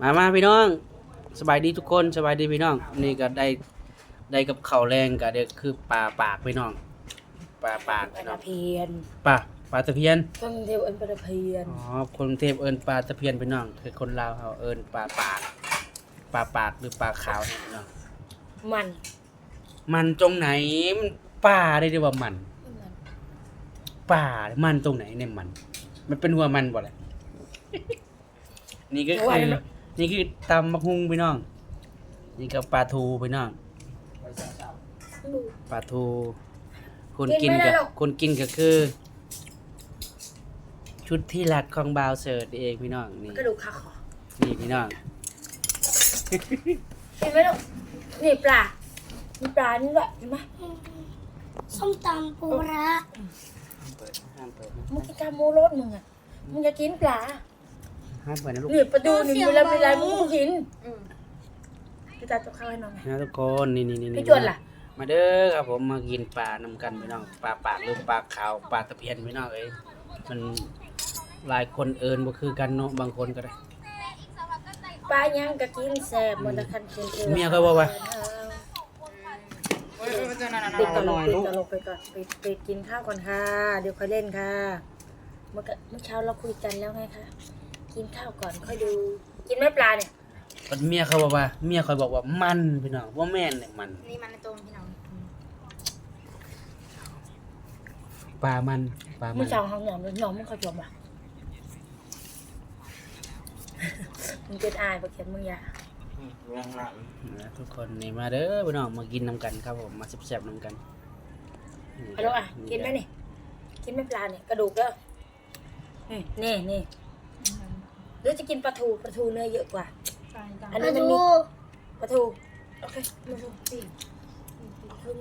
มามาพี่น้อง สบายดีทุกคนสบายดีพี่น้อง นี่ก็ได้ได้กับข้าวแรงก็เด็กคือปลาปากพี่น้องปลาปากปพี่น้ลาองเพียนปลาปลาตะเพียน ต้องเทวเอินปลาเพียนอ๋อคนกรุงเทพเอิ้นปลาตะเพียนพี่น้อง คือคนลาวเขาเอิ้นปลาปากปลาปากหรือปลาขาวนี่พี่น้องมันมันตรงไหนมันป่าได้ดีว่ามันมันป่ามันตรงไหนเนี่ยมัน มันเป็นหัวมันบ่แหละนี่ก็คือ นี่คือตำมะฮุงพี่น้อง นี่ก็ปลาทูพี่น้อง ปลาทู คนกินก็คนกินก็คือ ชุดที่รักของบาวเสิร์ตเองพี่น้องนี่กระดูกขาคอนี่พี่น้องเห็นไหมลูกนี่ปลามีปลานี่ด้วยเห็นไหมส้มตำปูระเปิดห้ามเปิดมึงกินกาโมรสมึงอะมึงจะกินปลา ห้ามเปิดนะลูกนี่ปลาดูนี่เวลาเวลามึงก็กินพี่ตาจะเข้าให้น้องไง นะทุกคนนี่นี่นี่พี่จวนล่ะ มาเด้อครับผมมากินปลานำกันพี่น้องปลาปากหรือปลาขาวปลาตะเพียนพี่น้องเอ้ยมันหลายคนเอินบ่คือกันเนาะบางคนก็ได้ ปลายังก็กินแซ่บหมดละคันกินเองเมียเขาบอกว่าปิดก่อนลูกปิดก่อนลูกไปก่อนไปไปกินข้าวก่อนค่ะ เดี๋ยวค่อยเล่นค่ะ เมื่อกี้เมื่อเช้าเราคุยกันแล้วไงคะ กินข้าวก่อนค่อยดู กินไหมปลาเนี่ยเมียเขาบอกว่า เมียเขาบอกว่ามันพี่น้องว่าแม่นเนี่ยมัน นี่มันในตัวพี่น้องปลามันปลามัมึงเช้าห้องหนอมหนอมมึงเขาจมอะ มึงเป็นอายปะเขียนมึงอย่านะทุกคนนี่มาเด้อพี่น้องมากินนำกันครับผมมาแซ่บๆนำกันฮัลโหลอะ กินไหมนี่กินไหมปลาเนี่ยกระดูกเด้อนี่นี่นี่ หรือจะกินปลาทูปลาทูเนื้อเยอะกว่าอันนี้มันมีปลาทูโอเคปลาทูสี่ครึ่ง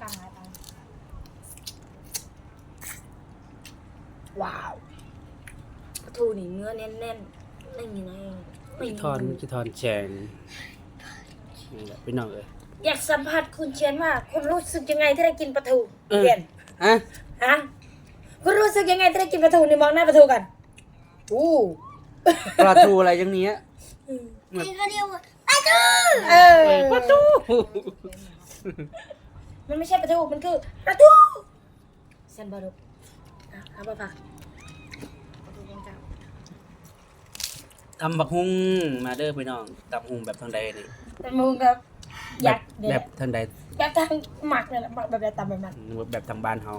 กลางอะไรไปว้าวปลาทูนี่เนื้อแน่นๆไม่มีอะไรไม่มีทอนมิทอนแจงนี่แหละพี่น้องเอ้ยอยากสัมผัสคุณเชียนว่าคุณรู้สึกยังไงที่ได้กินปลาทูเออเรียนฮะฮะคุณรู้สึกยังไงที่ได้กินปลาทูนี่มองหน้าปลาทูกัน อู้ปลาทูอะไรอย่างเนี้ยนี่ก็เรียกว่าปลาทูเออปลาทูมันไม่ใช่ปลาทูมันคือปลาทูเซนบารุอะเอาไปผักตำบักฮุงมาเด้อพี่น้องตำบักฮุงแบบทางใดนี่แต่มึงกับแบยับดแบบทางใดแบบทางหมักเนี่ยแหละแบบแบบตำแบบนั้นแบบทางบ้านเขา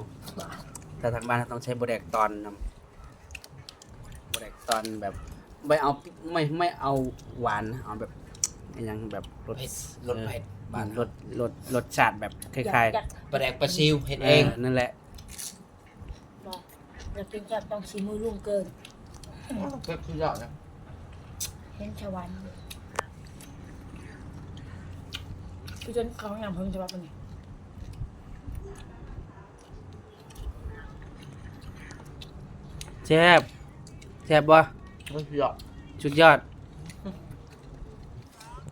แต่ทางบ้านเขาต้องใช้บแดกตอนนำ บแดกตอนแบบไม่เอาไม่ไม่เอาหวานนะเอาแบบอหยังแบบรสเผ็ดรสเผ็ดบ้านรสรสรสชาติแบบคล้ายอยากปลาแดกปลาซิวเผ็ดๆเองนั่นแหละบอกอยากกินแซ่บต้องชิมมือลุงเกินก็คือยอดนะเห็นชาวันพี่จนเขางามเพิ่งจะว่าเป็นไงแซ่บ แซ่บบ่ก็คือยอดสุดยอด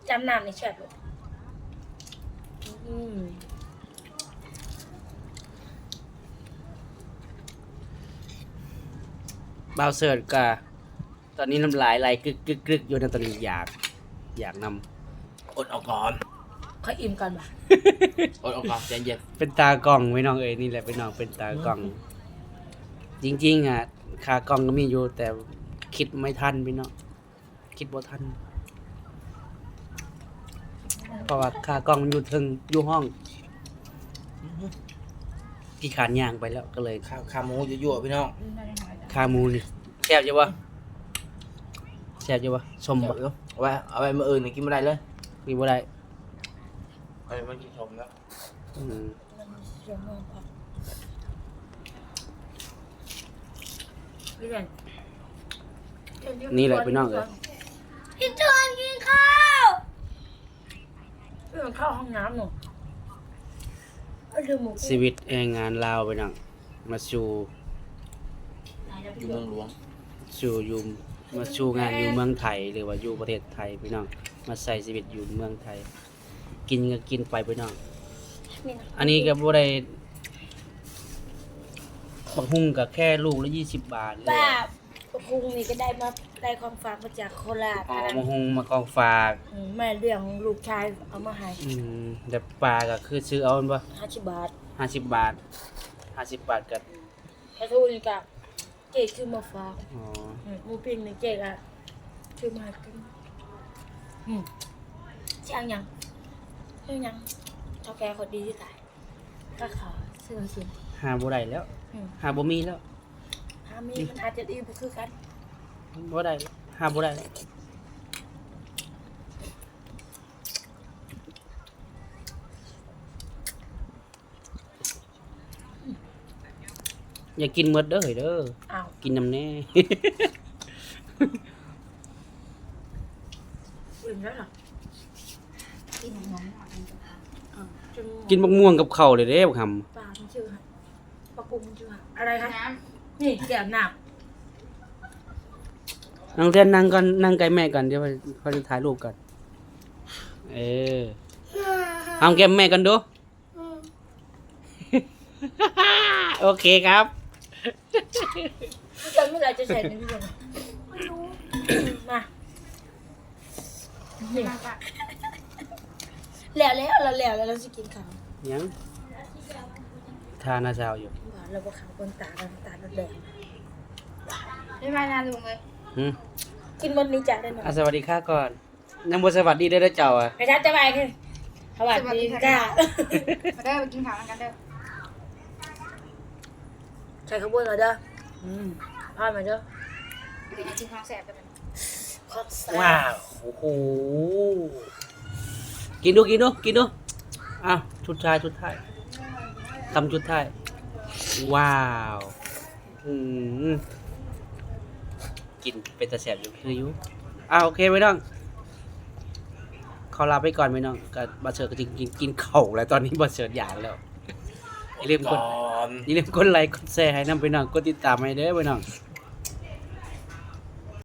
จำน้ำในแซ่บเลยอืมบาวเสิร์ตกะตอนนี้น้ำลายไหลกึกกึกกึกอยู่นะตอนนี้อยาก อยากนำอดเอาก่อนค่อยอิ่มก่อนป่ะอดเอาก่อนใจเย็นเป็นตากล้องพี่น้องเอ้ยนี่แหละพี่น้องเป็นตากล้อง จริง ๆ อะ คากล้องก็มีอยู่ แต่คิดไม่ทันพี่น้องคิดบ่ทัน เพราะว่าคากล้องมันอยู่ถึงอยู่ห้องกี่ขานย่างไปแล้วก็เลยข้าวขาหมูยั่วๆพี่น้องคาหมูนี่แซ่บอยู่วะแซ่บอยู่วะชมเอาบ่ไว้เอาไว้มื้ออื่นนี่กินไม่ได้เลยมีบ่ได้เอาไว้มันกินชมแล้วอืม มันเสียงมากครับ พี่เรียนนี่แหละพี่น้องเอ้ย พี่จวนกินข้าวเรื่องเข้าห้องน้ำหนูก็ลืมหมูชีวิตแรงงานลาวพี่น้องมาสู่อยู่เมืองหลวงสู่อยู่มาสู่งานอยู่เมืองไทยหรือว่าอยู่ประเทศไทยพี่น้องมาใส่ชีวิตอยู่เมืองไทย กินก็กินไปพี่น้อง อันนี้ก็บ่ได้ บักฮุ่งก็แค่ลูกละ20บาทเลยแบบพระคุงนี่ก็ได้มาได้ความฝากมาจากโคราชอ๋ออันนั้นมะฮงมากองฝากอืมแม่เลี้ยงลูกชายเอามาให้อืมแต่ปลาก็คือซื้อเอาบ่ห้าสิบบาท50บาท50บาทก็ปลาทูนี่ก็เจ๊คือมาฝากอ๋ออืมหมูปิ้งนี่เจ๊ก็คือมากินอืมชื่ออังยังชื่ออังยังเท่าแก่คนดีที่ตายก็ขอซื้อมากิน หาบ่ได้แล้ว อืม หาบ่มีแล้วถ้ามีมันอาจจะดีบ่คือกันบ่ได้แล้วหาบ่ได้แล้วอย่ากินหมดเด้อเฮ้ยเด้ออ้าวกินน้ำแน่ อื่นแล้วเหรอกินน้องอ้าวจนกินมะม่วงกับข้าวเลยเด้บ่คำปลามันชื่อฮะ ปลาปุงมันชื่อฮะอะไรคะน้นี่แก้วน้นั่งเรียนนั่งก่อนนั่งใกล้แม่ก่อนเดี๋ยวเขาจะถ่ายรูปก่อนเออเอาแก้มแม่กันดู โอเคครับำพี่จนเมื่อไหรจะใส่ในพี่จนมานี่ำมาปะแล้วแล้วเราแล้วแล้วเราจะกินข้าวยัง ทาหนาเช้าอยู่หวานเราบอกขาวบนตากันตาเราแดงไม่มานาลุงเลยหืมกินบนนี้จ้ะได้ไหมอะสวัสดีค่ะก่อนยังบ่สวัสดีได้อเด้อเจ้าอะไอ้ทัดจะไปคือสวัสดีจ้ามาเด้อไปกินข้าวกันเด้อใส่ขบวนมาเด้ออืมพามาเด้อเดี๋ยวกินข้าวแซ่บกันขอบสาว้าวโอ้โหกินดูกินดูกินดูอ้าวชุดท้ายชุดท้ายคำชุดท้ายว้าวอืมกินเป็นตะแสบอยู่คืออยู่อ้าวโอเคไว้น้องขอลาไปก่อนไว้น้องก็บัสเชิญก็จริงกินกินเข่าวแล้วตอนนี้บัสเชิญอยากแล้วอย่าลืมกก่ดอนอย่าลืมกดไลค์กดแชร์ให้น้ำไปน้องกดติดตามให้เด้อไปน้อง